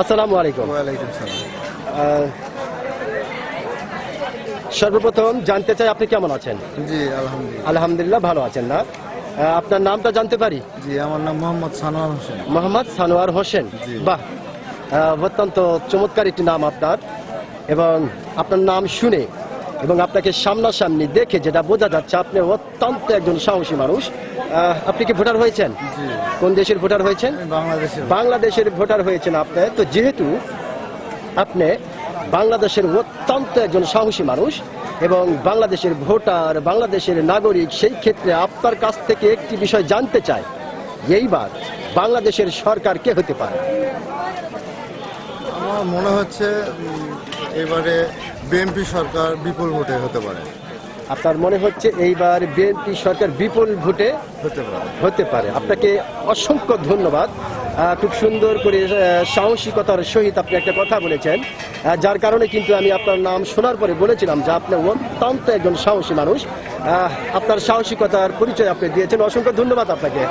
আসসালামু আলাইকুম। ওয়ালাইকুম সালাম। সর্বপ্রথম জানতে চাই আপনি কেমন আছেন? জি আলহামদুলিল্লাহ। আলহামদুলিল্লাহ ভালো আছেন না? আপনার নামটা জানতে পারি? জি আমার নাম মোহাম্মদ সানোয়ার হোসেন। মোহাম্মদ সানোয়ার হোসেন। বাহ। অত্যন্ত চমৎকার একটি নাম আপনার। এবং আপনার নাম শুনে এবং আপনাকে সামনাসামনি দেখে যেটা বোঝা যাচ্ছে আপনি অত্যন্ত একজন সাহসী মানুষ। আপনি কি ভোটার হয়েছেন? কোন দেশের ভোটার হয়েছেন? বাংলাদেশের ভোটার হয়েছেন আপনি। তো যেহেতু আপনি বাংলাদেশের অত্যন্ত একজন সাহসী মানুষ এবং বাংলাদেশের ভোটার বাংলাদেশের নাগরিক সেই ক্ষেত্রে আপনার কাছ থেকে একটি বিষয় জানতে চাই। এইবার বাংলাদেশের সরকার কে হতে পারে? আমার মনে হচ্ছে এবারে বিএনপি সরকার বিপুল ভোটে হতে পারে। আপনার মনে হচ্ছে এইবার বিএনপি সরকার বিপুল ভোটে হতে পারে। হতে পারে। আপনাকে অসংখ্য ধন্যবাদ। খুব সুন্দর করে সাহসিকতার সহিত আপনি একটা কথা বলেছেন। যার কারণে কিন্তু আমি আপনার নাম শোনার পরে বলেছিলাম যে আপনি অত্যন্ত একজন সাহসী মানুষ। আপনার সাহসিকতার পরিচয় আপনি দিয়েছেন। অসংখ্য ধন্যবাদ আপনাকে।